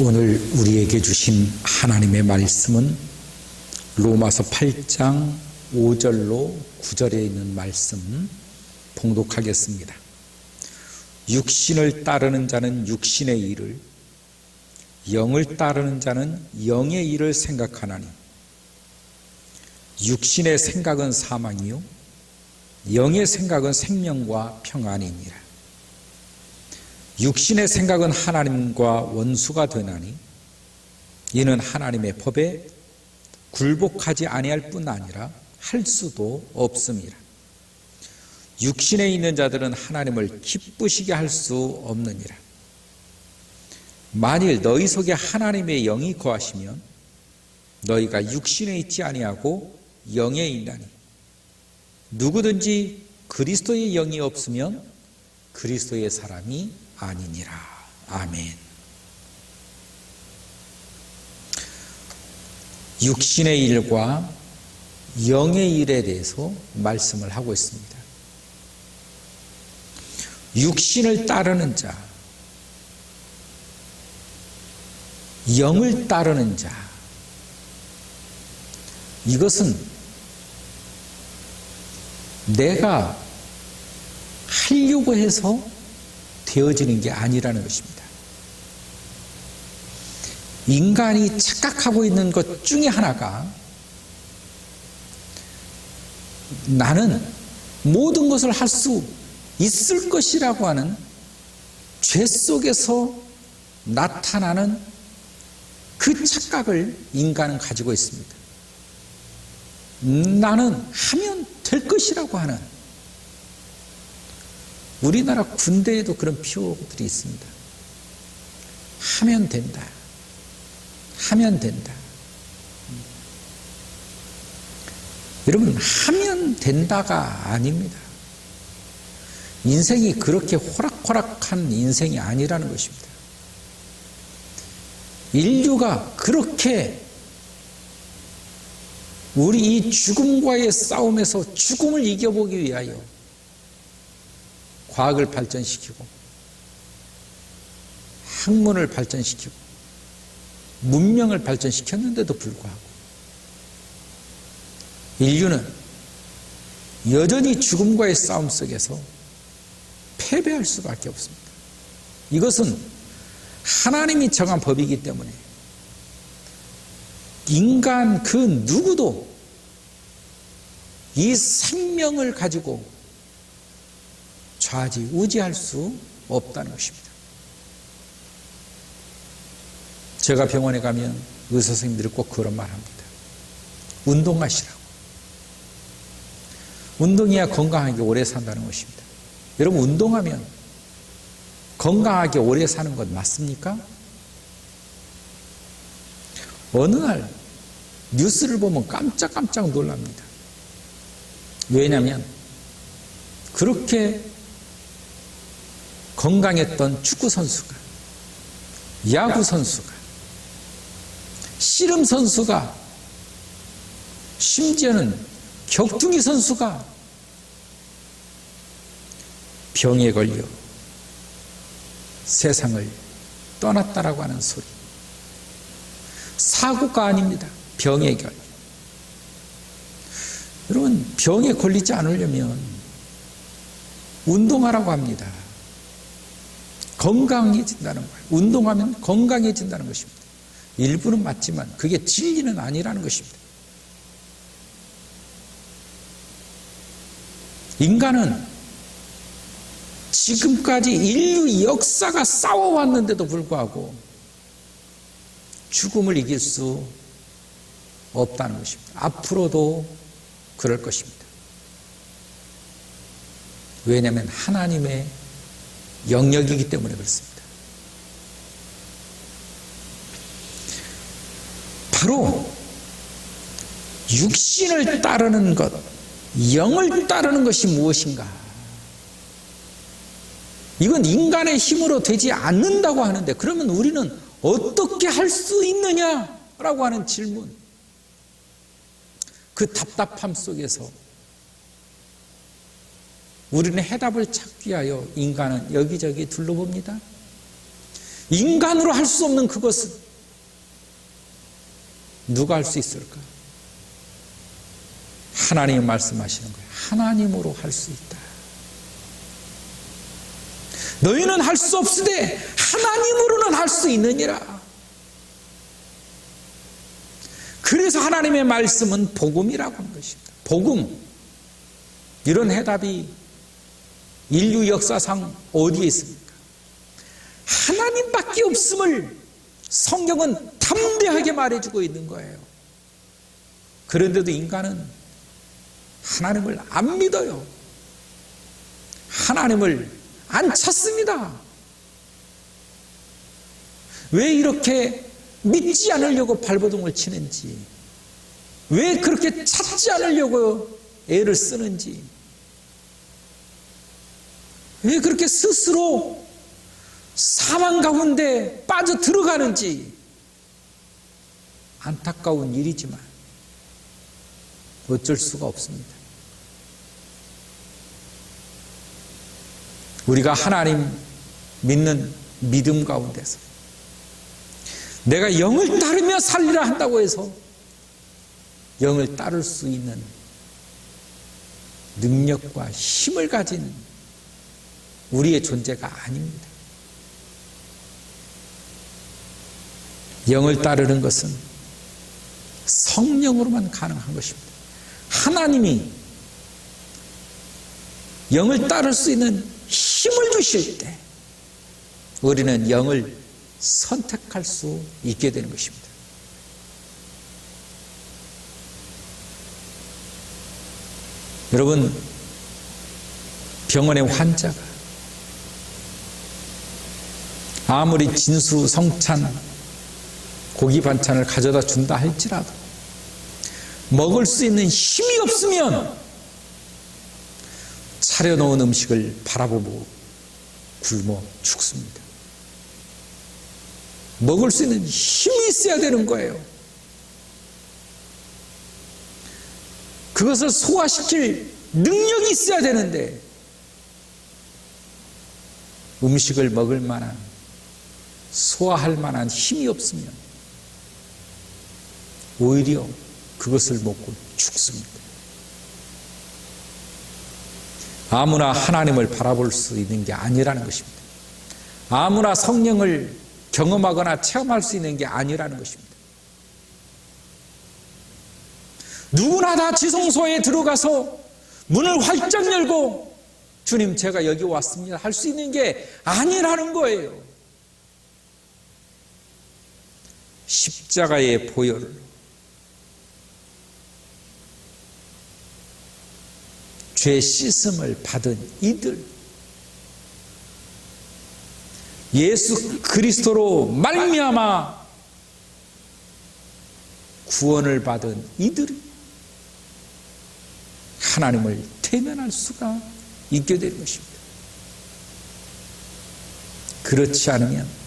오늘 우리에게 주신 하나님의 말씀은 로마서 8장 5절로 9절에 있는 말씀 봉독하겠습니다. 육신을 따르는 자는 육신의 일을, 영을 따르는 자는 영의 일을 생각하나니, 육신의 생각은 사망이요, 영의 생각은 생명과 평안이니라. 육신의 생각은 하나님과 원수가 되나니 이는 하나님의 법에 굴복하지 아니할 뿐 아니라 할 수도 없음이라. 육신에 있는 자들은 하나님을 기쁘시게 할 수 없느니라. 만일 너희 속에 하나님의 영이 거하시면 너희가 육신에 있지 아니하고 영에 있나니 누구든지 그리스도의 영이 없으면 그리스도의 사람이 아니니라. 아멘. 육신의 일과 영의 일에 대해서 말씀을 하고 있습니다. 육신을 따르는 자, 영을 따르는 자, 이것은 내가 하려고 해서 되어지는 게 아니라는 것입니다. 인간이 착각하고 있는 것 중에 하나가 나는 모든 것을 할 수 있을 것이라고 하는 죄 속에서 나타나는 그 착각을 인간은 가지고 있습니다. 나는 하면 될 것이라고 하는 우리나라 군대에도 그런 표들이 있습니다. 하면 된다. 하면 된다. 여러분, 하면 된다가 아닙니다. 인생이 그렇게 호락호락한 인생이 아니라는 것입니다. 인류가 그렇게 우리 이 죽음과의 싸움에서 죽음을 이겨보기 위하여 과학을 발전시키고 학문을 발전시키고 문명을 발전시켰는데도 불구하고 인류는 여전히 죽음과의 싸움 속에서 패배할 수밖에 없습니다. 이것은 하나님이 정한 법이기 때문에 인간 그 누구도 이 생명을 가지고 좌지우지할 수 없다는 것입니다. 제가 병원에 가면 의사 선생님들이 꼭 그런 말 합니다. 운동하시라고. 운동해야 건강하게 오래 산다는 것입니다. 여러분, 운동하면 건강하게 오래 사는 것 맞습니까? 어느 날 뉴스를 보면 깜짝깜짝 놀랍니다. 왜냐하면 그렇게 건강했던 축구 선수가, 야구 선수가, 씨름 선수가, 심지어는 격투기 선수가 병에 걸려 세상을 떠났다라고 하는 소리. 사고가 아닙니다. 병에 걸려. 여러분, 병에 걸리지 않으려면 운동하라고 합니다. 건강해진다는 거예요. 운동하면 건강해진다는 것입니다. 일부는 맞지만 그게 진리는 아니라는 것입니다. 인간은 지금까지 인류 역사가 싸워왔는데도 불구하고 죽음을 이길 수 없다는 것입니다. 앞으로도 그럴 것입니다. 왜냐하면 하나님의 영역이기 때문에 그렇습니다. 바로 육신을 따르는 것, 영을 따르는 것이 무엇인가? 이건 인간의 힘으로 되지 않는다고 하는데 그러면 우리는 어떻게 할 수 있느냐라고 하는 질문. 그 답답함 속에서 우리는 해답을 찾기 위하여 인간은 여기저기 둘러봅니다. 인간으로 할 수 없는 그것은 누가 할 수 있을까? 하나님이 말씀하시는 거예요. 하나님으로 할 수 있다. 너희는 할 수 없으되 하나님으로는 할 수 있느니라. 그래서 하나님의 말씀은 복음이라고 하는 것입니다. 복음. 이런 해답이 인류 역사상 어디에 있습니까? 하나님밖에 없음을 성경은 담대하게 말해주고 있는 거예요. 그런데도 인간은 하나님을 안 믿어요. 하나님을 안 찾습니다. 왜 이렇게 믿지 않으려고 발버둥을 치는지, 왜 그렇게 찾지 않으려고 애를 쓰는지, 왜 그렇게 스스로 사망 가운데 빠져 들어가는지 안타까운 일이지만 어쩔 수가 없습니다. 우리가 하나님 믿는 믿음 가운데서 내가 영을 따르며 살리라 한다고 해서 영을 따를 수 있는 능력과 힘을 가진 우리의 존재가 아닙니다. 영을 따르는 것은 성령으로만 가능한 것입니다. 하나님이 영을 따를 수 있는 힘을 주실 때 우리는 영을 선택할 수 있게 되는 것입니다. 여러분, 병원의 환자가 아무리 진수 성찬 고기 반찬을 가져다 준다 할지라도 먹을 수 있는 힘이 없으면 차려놓은 음식을 바라보고 굶어 죽습니다. 먹을 수 있는 힘이 있어야 되는 거예요. 그것을 소화시킬 능력이 있어야 되는데 음식을 먹을 만한 소화할 만한 힘이 없으면 오히려 그것을 먹고 죽습니다. 아무나 하나님을 바라볼 수 있는 게 아니라는 것입니다. 아무나 성령을 경험하거나 체험할 수 있는 게 아니라는 것입니다. 누구나 다 지성소에 들어가서 문을 활짝 열고 주님 제가 여기 왔습니다 할 수 있는 게 아니라는 거예요. 십자가의 보혈을 죄 씻음을 받은 이들. 예수 그리스도로 말미암아 구원을 받은 이들이 하나님을 태면할 수가 있게 되는 것입니다. 그렇지 않으면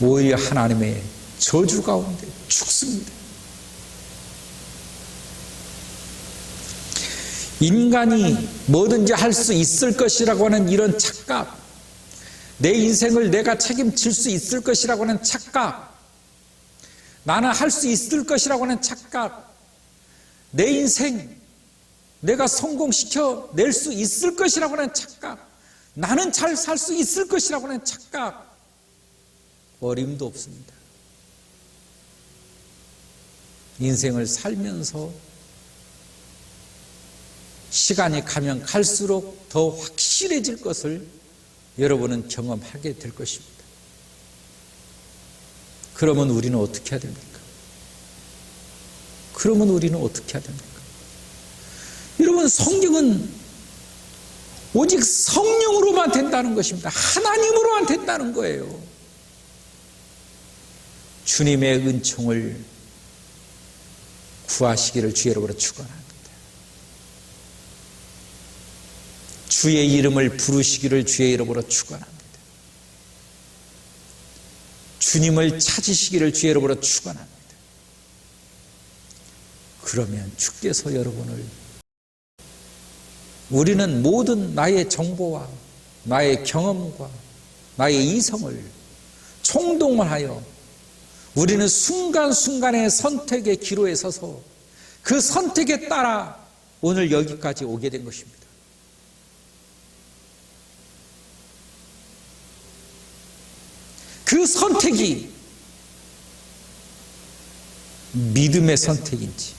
오히려 하나님의 저주 가운데 죽습니다. 인간이 뭐든지 할 수 있을 것이라고 하는 이런 착각, 내 인생을 내가 책임질 수 있을 것이라고 하는 착각, 나는 할 수 있을 것이라고 하는 착각, 내 인생 내가 성공시켜 낼 수 있을 것이라고 하는 착각, 나는 잘 살 수 있을 것이라고 하는 착각, 어림도 없습니다. 인생을 살면서 시간이 가면 갈수록 더 확실해질 것을 여러분은 경험하게 될 것입니다. 그러면 우리는 어떻게 해야 됩니까? 그러면 우리는 어떻게 해야 됩니까? 여러분, 성경은 오직 성령으로만 된다는 것입니다. 하나님으로만 된다는 거예요. 주님의 은총을 구하시기를 주의 이름으로 축원합니다. 주의 이름을 부르시기를 주의 이름으로 축원합니다. 주님을 찾으시기를 주의 이름으로 축원합니다. 그러면 주께서 여러분을 우리는 모든 나의 정보와 나의 경험과 나의 이성을 총동을 하여 우리는 순간순간의 선택의 기로에 서서 그 선택에 따라 오늘 여기까지 오게 된 것입니다. 그 선택이 믿음의 선택인지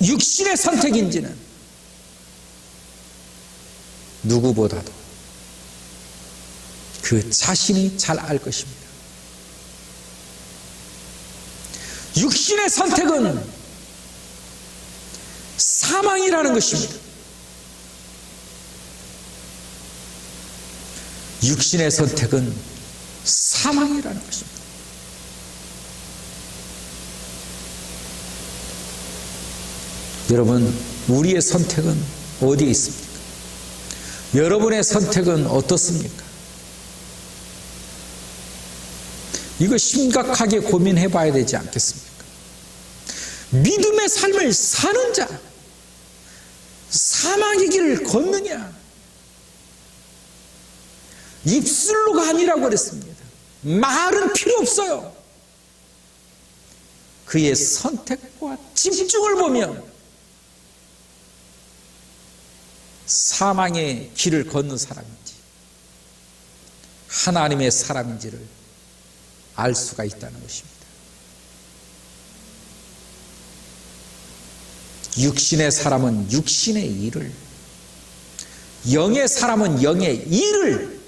육신의 선택인지는 누구보다도 그 자신이 잘 알 것입니다. 육신의 선택은 사망이라는 것입니다. 육신의 선택은 사망이라는 것입니다. 여러분, 우리의 선택은 어디에 있습니까? 여러분의 선택은 어떻습니까? 이거 심각하게 고민해 봐야 되지 않겠습니까? 믿음의 삶을 사는 자, 사망의 길을 걷느냐? 입술로가 아니라고 그랬습니다. 말은 필요 없어요. 그의 선택과 집중을 보면 사망의 길을 걷는 사람인지 하나님의 사람인지를 알 수가 있다는 것입니다. 육신의 사람은 육신의 일을, 영의 사람은 영의 일을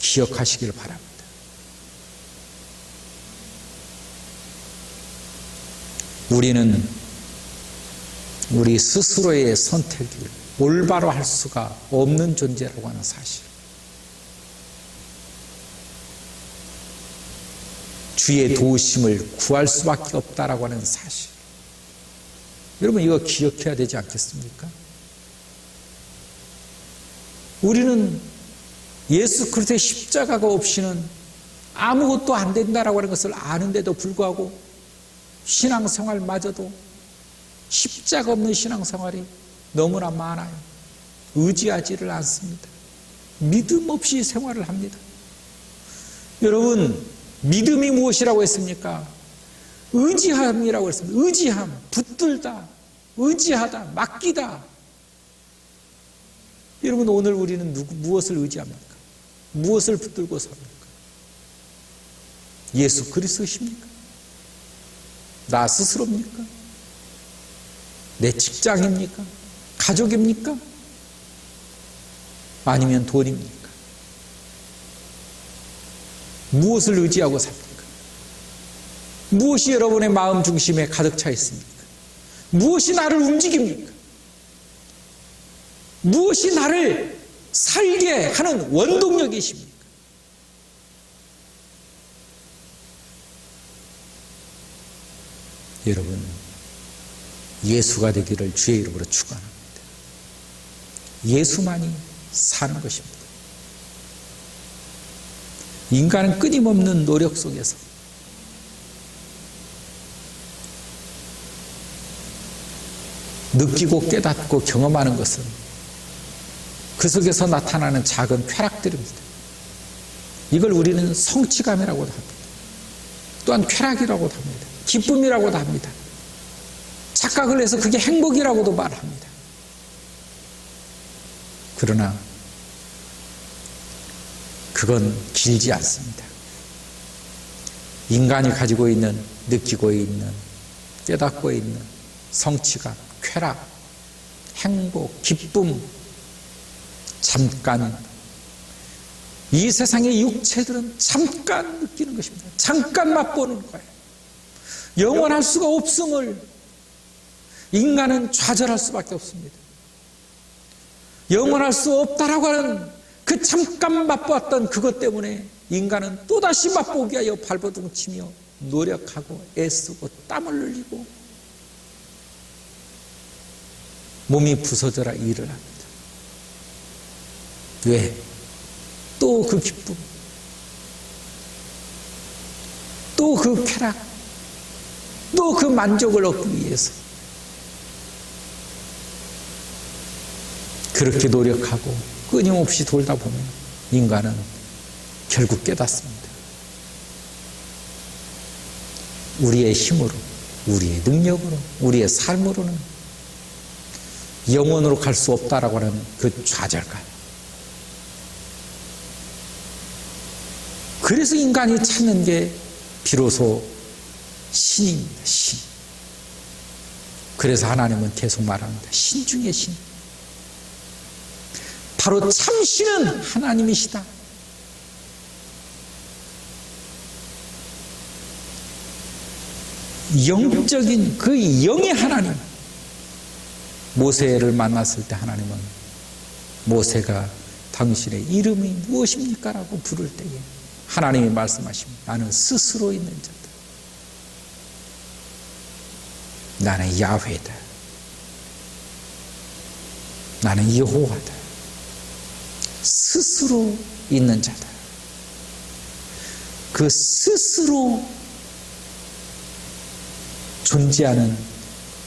기억하시길 바랍니다. 우리는 우리 스스로의 선택을 올바로 할 수가 없는 존재라고 하는 사실. 주의 도우심을 구할 수밖에 없다라고 하는 사실. 여러분 이거 기억해야 되지 않겠습니까? 우리는 예수 그리스도의 십자가가 없이는 아무것도 안 된다라고 하는 것을 아는데도 불구하고 신앙생활마저도 십자가 없는 신앙생활이 너무나 많아요. 의지하지를 않습니다. 믿음 없이 생활을 합니다. 여러분, 믿음이 무엇이라고 했습니까? 의지함이라고 했습니다. 의지함, 붙들다, 의지하다, 맡기다. 여러분, 오늘 우리는 누구, 무엇을 의지합니까? 무엇을 붙들고 삽니까? 예수 그리스도십니까? 나 스스로입니까? 내 직장입니까? 가족입니까? 아니면 돈입니까? 무엇을 의지하고 삽니까? 무엇이 여러분의 마음 중심에 가득 차 있습니까? 무엇이 나를 움직입니까? 무엇이 나를 살게 하는 원동력이십니까? 여러분, 예수가 되기를 주의 이름으로 축원합니다. 예수만이 사는 것입니다. 인간은 끊임없는 노력 속에서 느끼고 깨닫고 경험하는 것은 그 속에서 나타나는 작은 쾌락들입니다. 이걸 우리는 성취감이라고도 합니다. 또한 쾌락이라고도 합니다. 기쁨이라고도 합니다. 착각을 해서 그게 행복이라고도 말합니다. 그러나 그건 길지 않습니다. 인간이 가지고 있는, 느끼고 있는, 깨닫고 있는 성취감, 쾌락, 행복, 기쁨, 잠깐 이 세상의 육체들은 잠깐 느끼는 것입니다. 잠깐 맛보는 거예요. 영원할 수가 없음을 인간은 좌절할 수밖에 없습니다. 영원할 수 없다라고 하는 그 잠깐 맛보았던 그것 때문에 인간은 또다시 맛보기 위하여 발버둥 치며 노력하고 애쓰고 땀을 흘리고 몸이 부서져라 일을 합니다. 왜? 또 그 기쁨, 또 그 쾌락, 또 그 만족을 얻기 위해서 그렇게 노력하고 끊임없이 돌다 보면 인간은 결국 깨닫습니다. 우리의 힘으로, 우리의 능력으로, 우리의 삶으로는 영원으로 갈 수 없다라고 하는 그 좌절감. 그래서 인간이 찾는 게 비로소 신입니다. 신. 그래서 하나님은 계속 말합니다. 신 중의 신. 바로 참신은 하나님이시다. 영적인 그 영의 하나님. 모세를 만났을 때 하나님은 모세가 당신의 이름이 무엇입니까? 라고 부를 때에 하나님이 말씀하십니다. 나는 스스로 있는 자다. 나는 야훼다. 나는 여호와다. 스스로 있는 자다. 그 스스로 존재하는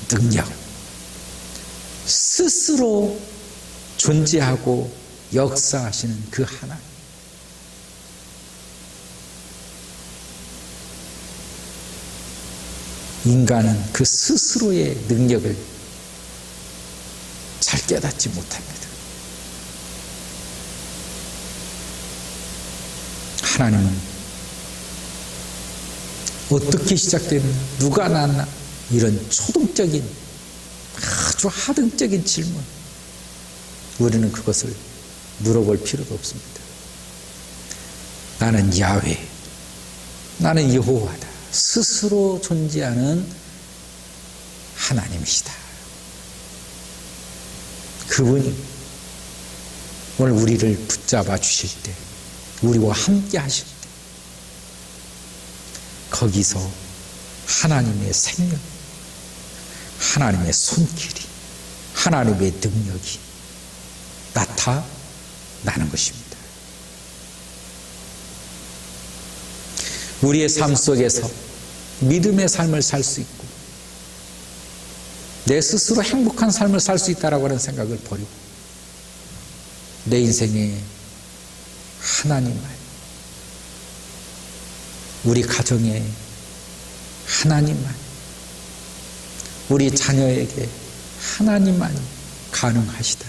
능력, 스스로 존재하고 역사하시는 그 하나님. 인간은 그 스스로의 능력을 잘 깨닫지 못합니다. 하나님은 어떻게 시작됐나? 누가 낳았나? 이런 초동적인 아주 하등적인 질문. 우리는 그것을 물어볼 필요도 없습니다. 나는 야훼, 나는 여호와다. 스스로 존재하는 하나님이시다. 그분이 오늘 우리를 붙잡아 주실 때, 우리와 함께 하실 때, 거기서 하나님의 생명, 하나님의 손길이, 하나님의 능력이 나타나는 것입니다. 우리의 삶 속에서 믿음의 삶을 살 수 있고, 내 스스로 행복한 삶을 살 수 있다라고 하는 생각을 버리고, 내 인생에 하나님만, 우리 가정에 하나님만, 우리 자녀에게 하나님만이 가능하시다.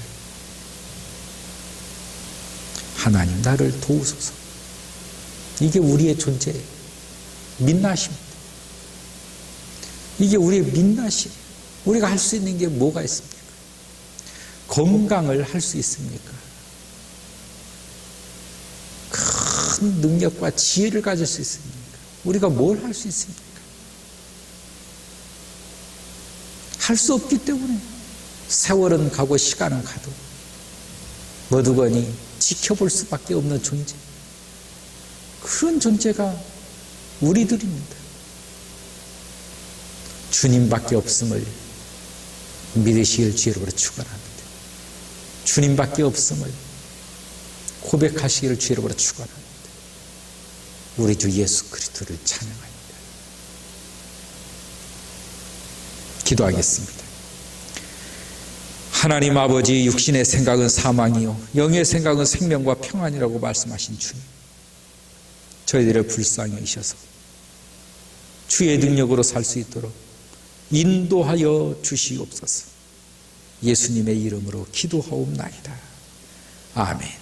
하나님 나를 도우소서. 이게 우리의 존재예요. 민낯입니다. 이게 우리의 민낯이에요. 우리가 할 수 있는 게 뭐가 있습니까? 건강을 할 수 있습니까? 큰 능력과 지혜를 가질 수 있습니까? 우리가 뭘 할 수 있습니까? 할 수 없기 때문에 세월은 가고 시간은 가도 머두건이 지켜볼 수밖에 없는 존재. 그런 존재가 우리들입니다. 주님밖에 없음을 믿으시길 주의로 축원합니다. 주님밖에 없음을 고백하시기를 주의로 축원합니다. 우리 주 예수 그리스도를 찬양합니다. 기도하겠습니다. 하나님 아버지 육신의 생각은 사망이요 영의 생각은 생명과 평안이라고 말씀하신 주님. 저희들을 불쌍히 여기셔서 주의 능력으로 살 수 있도록 인도하여 주시옵소서. 예수님의 이름으로 기도하옵나이다. 아멘.